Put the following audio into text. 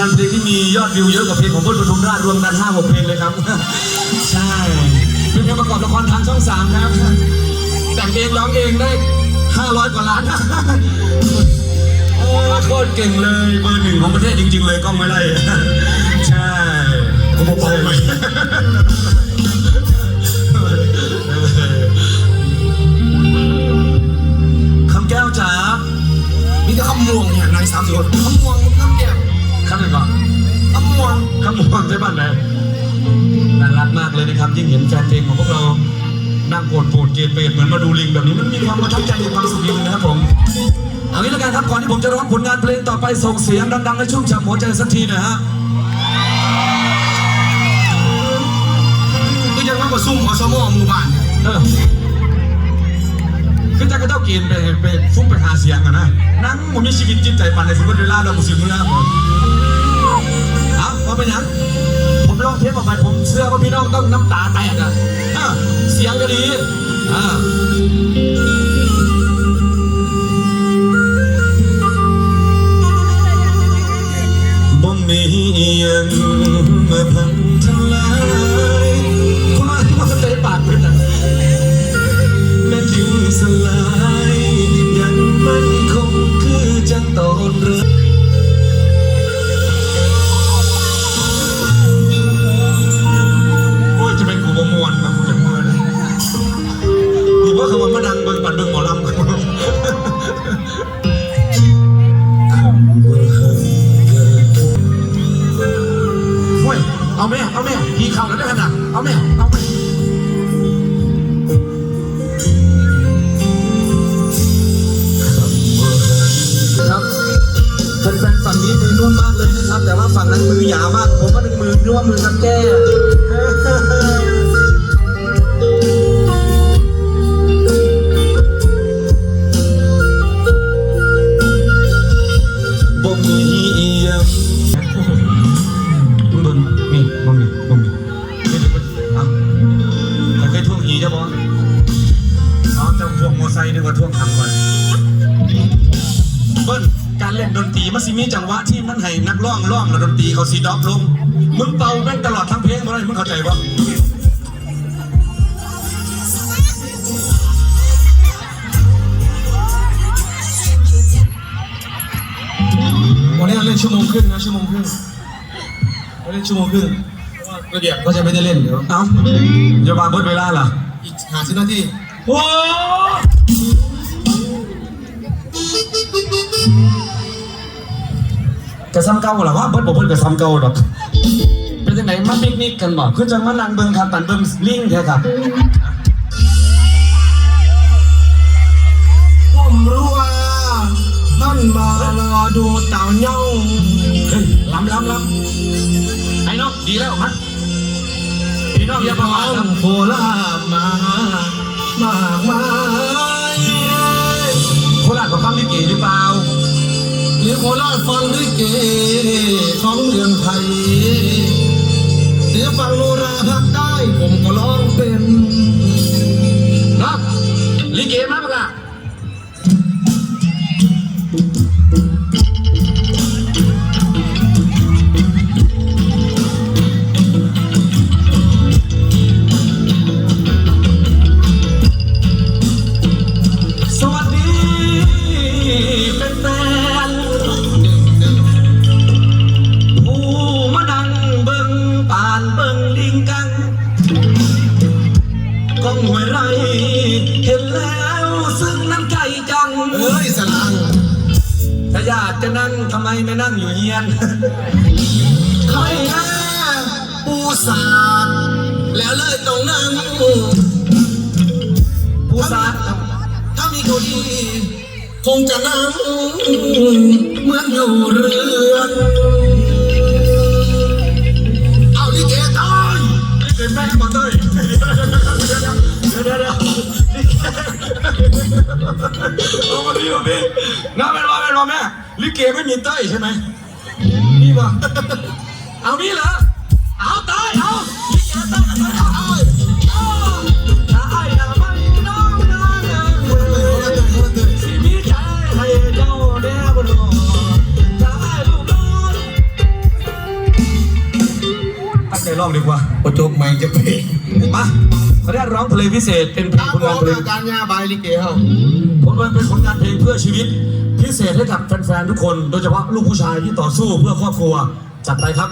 งานเพลงที่มียอดวิวเยอะกว่าเพลงของพุทธปทุมราชรวมกัน5 6เพลงเลยครับ ใช่เป็นเพลงประกอบละครทางช่องสามครับ แต่งเองร้องเองได้ 500 กว่าล้านโอ้โคตรเก่งเลยเบอร์หนึ่งของประเทศจริง ๆ เลยกล้องไม่ไล่ใช่ผมบอกไป เลยนะครับ ยิ่งเห็นแฟนเพลงของพวกเรานั่งโกรธปูดเกลียดเปรตเหมือนมาดูลิงแบบนี้มันมีความประทับใจมีความสุขดีนะครับผมเอางี้แล้วกันครับก่อนที่ผมจะร้องผลงานเพลงต่อไปส่งเสียงดังๆและชุ่มฉ่ำหัวใจสักทีหนะฮะก็ยังว่าประซุ่มอสมอหมู่บ้านเนี่ยเออคือจะกระเจ้าเกณฑ์ไปไปฟุ้งไปหาเสียงอะนะนั่งผมมีชีวิตจิตใจปันในสมมติเวลาเราบุสิเมื่อผมเอาพอเป็นหยังผมร้อง เพลงออกไปผมเชื่อว่าพี่น้องต้องน้ำตาแตกอะอะเสียงก็ดีอ่าบ่มีอิหยังมาพังทลายความมันใจปากเป็นอะแม้ดินสลาย เข้าแล้วได้ขนาดเอาแม่เอาแม่ครับแฟนๆฝั่งนี้มือนุ่มมากเลยนะครับ แต่ว่าฝั่งนั้นมือหยาบมาก ผมก็นึกมือนึกว่ามือกักแก้ เคยท่วงหีจ้ะบอสอ๋อจะท่วงมอไซค์ดีกว่าท่วงทางก่อนเบิ้ลการเล่นดนตรีมันสิมีจังหวะที่มันให้นักร้องร้องแล้วดนตรีเขาสีดรอปลงมึงเป่าแม่งตลอดทั้งเพลงมาเลยมึงเข้าใจปะวันนี้เราเล่นชั่วโมงครึ่งนะชั่วโมงครึ่งเราเล่นชั่วโมงครึ่งเพราะว่าระเบียบก็จะไม่ได้เล่นเดี๋ยวเอ้าอย่ามาเบิดเวลาล่ะ อีกหาสิบนาทีโอ้กระซ้ำเก่าเหรอวะเบิดบอกเบิดกระซ้ำเก่าดอกเป็นจังไหนมาปิกนิกกันบ่คือจังมานั่งเบิ่งครับตันเบิ่งลิงแท้ครับ พี่น้อย่าปมาทำโคราชมามากมายโคราชก็ฟังลิเกหรือเปล่าหรือโคราชฟังลิเก เอ้ยสลังถ้าอยากจะนั่งทำไมไม่นั่งอยู่เฮียนใครแค่ปูสาดแล้วเลยต้องนั่งผู้สาดถ้ามีคนดีคงจะนั่งเหมือนอยู่เรือนเอาลิเกตายเป็นแม่มาเต้ยเดี๋ยวเดี๋ยว เดี๋ยวเอามาดีกว่าพี่น้าเป็นว่าเป็นว่าแม่ลิเกไม่มีเต้ยใช่ไหมนี่ป่ะเอานี่เหรอเอาเต้ยเอาลิเกเต้ยเต้ยเอาเอาเอาได้นะไม่น้องนะเนี่ยสิมีใจให้เจ้าแน่บ่ดอกถ้าให้ลูกนอนร้องดีกว่าประจบใหม่จะเพลงมา ขออนุญาตร้องเพลงพิเศษเป็นเพลงครับผลผงานมเพลงการยาบายลิเกเฮาผลงานเป็นผลงานเพลงเพื่อชีวิต พิเศษให้กับแฟนๆทุกคน โดยเฉพาะลูกผู้ชายที่ต่อสู้เพื่อครอบครัวจัดไปครับ